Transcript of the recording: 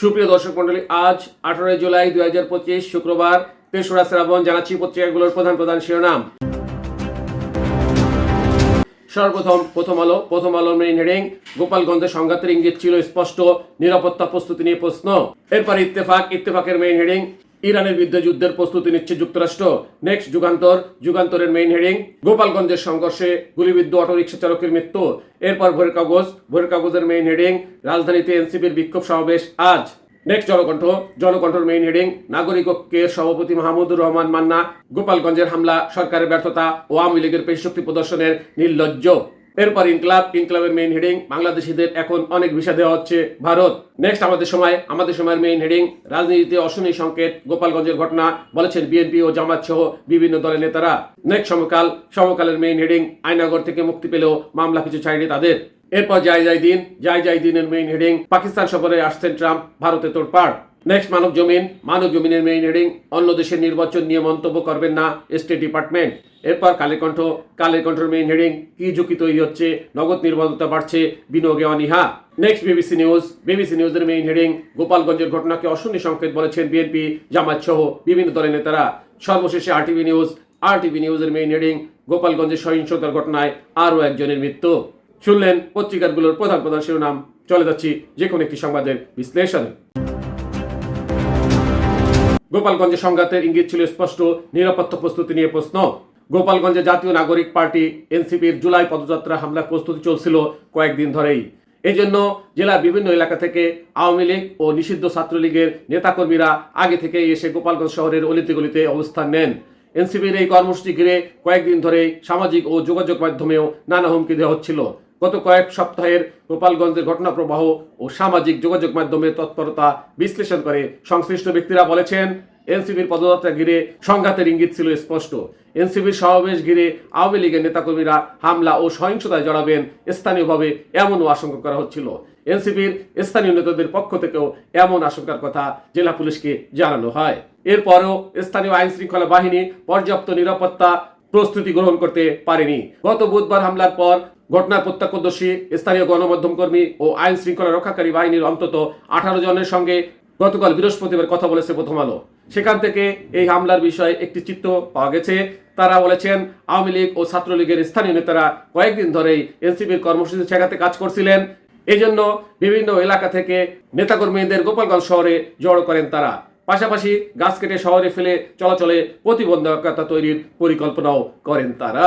সুপ্রিয় দর্শক মন্ডলী আজ আঠারোই জুলাই দুই হাজার পঁচিশ শুক্রবার তেসরা শ্রাবণ জানাচ্ছি পত্রিকাগুলোর প্রধান প্রধান শিরোনাম। সর্বপ্রথম প্রথম আলো প্রথম আলো মেইন হেডিং গোপালগঞ্জে সংঘাতের ইঙ্গিত ছিল স্পষ্ট, নিরাপত্তা প্রস্তুতি নিয়ে প্রশ্ন। এরপর ইত্তেফাক, ইত্তেফাকের মেইন হেডিং ইরানের বিরুদ্ধে যুদ্ধের প্রস্তুতি নিচ্ছে যুক্তরাষ্ট্র। নেক্সট যুগান্তর। যুগান্তরের মেইন হেডিং গোপালগঞ্জের সংঘর্ষে গুলিবিদ্ধ অটোরিকশা চালকের মৃত্যু। এরপর ভোরের কাগজ, ভোরের কাগজের মেইন হেডিং রাজধানীতে এনসিপির বিক্ষোভ সমাবেশ আজ। নেক্সট জনকণ্ঠ। জনকণ্ঠর মেইন হেডিং নাগরিক ঐক্যের সভাপতি মাহমুদুর রহমান মান্না, গোপালগঞ্জের হামলা, সরকারের ব্যর্থতা ও আওয়ামী লীগের পেশশক্তি প্রদর্শনের নির্লজ্জ। এরপর ইনকলাব, ইনকলাবের মেইন হেডিং বাংলাদেশিদের এখন অনেক ভিসা দেওয়া হচ্ছে ভারত। নেক্সট আমাদের সময়, আমাদের সময়ের মেইন হেডিং রাজনীতিতে অশনি সংকেত, গোপালগঞ্জের ঘটনা, বলেছেন বিএনপি ও জামাত সহ বিভিন্ন দলের নেতারা। নেক্সট সমকাল, সমকালের মেইন হেডিং আয়নাগর থেকে মুক্তি পেলেও মামলা কিছু ছাড়েনি তাদের। এরপর যাই যাই দিন যাই যাই দিনের মেইন হেডিং পাকিস্তান সফরে আসছেন ট্রাম্প, ভারতে তোড়পাড়। নেক্সট মানব জমিন, মানব জমিনের মেইন হেডিং অন্য দেশের নির্বাচন নিয়ে মন্তব্য করবেন না স্টেট ডিপার্টমেন্ট এরপর কালের কণ্ঠ, কালের কণ্ঠের মেইন হেডিং কি ঝুঁকি তৈরি হচ্ছে, নগদ নির্বাচনতা বাড়ছে, বিনিয়োগে অনীহা। নেক্সট বিবিসি নিউজ, বিবিসি নিউজের মেইন হেডিং গোপালগঞ্জের ঘটনাকে অশনি সংকেত বলেছেন বিএনপি জামাত সহ বিভিন্ন দলের নেতারা। সর্বশেষে আরটিভি নিউজ আরটিভি নিউজের মেইন হেডিং গোপালগঞ্জের সহিংসতার ঘটনায় আরও একজনের মৃত্যু। শুনলেন পত্রিকাগুলোর প্রধান প্রধান শিরোনাম। চলে যাচ্ছি যে কোনো একটি সংবাদের বিশ্লেষণে। গোপালগঞ্জে সংঘাতের ইঙ্গিত ছিল স্পষ্ট, নিরাপত্তা প্রস্তুতি নিয়ে প্রশ্ন। গোপালগঞ্জে জাতীয় নাগরিক পার্টি, এনসিপির জুলাই পদযাত্রা হামলার প্রস্তুতি চলছিল কয়েকদিন ধরেই। এই জন্য জেলার বিভিন্ন এলাকা থেকে আওয়ামী লীগ ও নিষিদ্ধ ছাত্রলীগের নেতাকর্মীরা আগে থেকেই এসে গোপালগঞ্জ শহরের অলিতে অবস্থান নেন। এনসিপির এই কর্মসূচি ঘিরে কয়েকদিন ধরে সামাজিক ও যোগাযোগ মাধ্যমেও নানা হুমকি দেওয়া হচ্ছিল। গত কয়েক সপ্তাহের গোপালগঞ্জের ঘটনা প্রবাহ ও সামাজিক যোগাযোগ মাধ্যমের তৎপরতা বিশ্লেষণ করে সংশ্লিষ্ট ব্যক্তিরা বলেছেন, এনসিপির পদযাত্রা ঘিরে সংঘাতের ইঙ্গিত ছিল স্পষ্ট। এনসিপির সমাবেশ ঘিরে আওয়ামী লীগের নেতাকর্মীরা হামলা ও সহিংসতায় জড়াবেন স্থানীয়ভাবে এমনও আশঙ্কা করা হচ্ছিল। এনসিপির স্থানীয় নেতাদের পক্ষ থেকেও এমন আশঙ্কার কথা জেলা পুলিশকে জানানো হয়। এরপরও স্থানীয় আইন শৃঙ্খলা বাহিনী পর্যাপ্ত নিরাপত্তা প্রস্তুতি গ্রহণ করতে পারেনি। গত বুধবার হামলার পর ঘটনার প্রত্যক্ষদর্শী, স্থানীয় গণমাধ্যম কর্মী ও আইন শৃঙ্খলা রক্ষাকারী বাহিনীর অন্তত আঠারো জনের সঙ্গে গতকাল বৃহস্পতিবার কথা বলেছে প্রথম আলো। সেখান থেকে এই হামলার বিষয়ে একটি চিত্র পাওয়া গেছে। তারা বলেছেন, আওয়ামী লীগ ও ছাত্রলীগের স্থানীয় নেতারা কয়েকদিন ধরেই এনসিপির কর্মসূচি ঠেকাতে কাজ করছিলেন। এজন্য বিভিন্ন এলাকা থেকে নেতাকর্মীদের গোপালগঞ্জ শহরে জড়ো করেন তারা। পাশাপাশি গাছ কেটে শহরে ফেলে চলাচলে প্রতিবন্ধকতা তৈরির পরিকল্পনাও করেন তারা।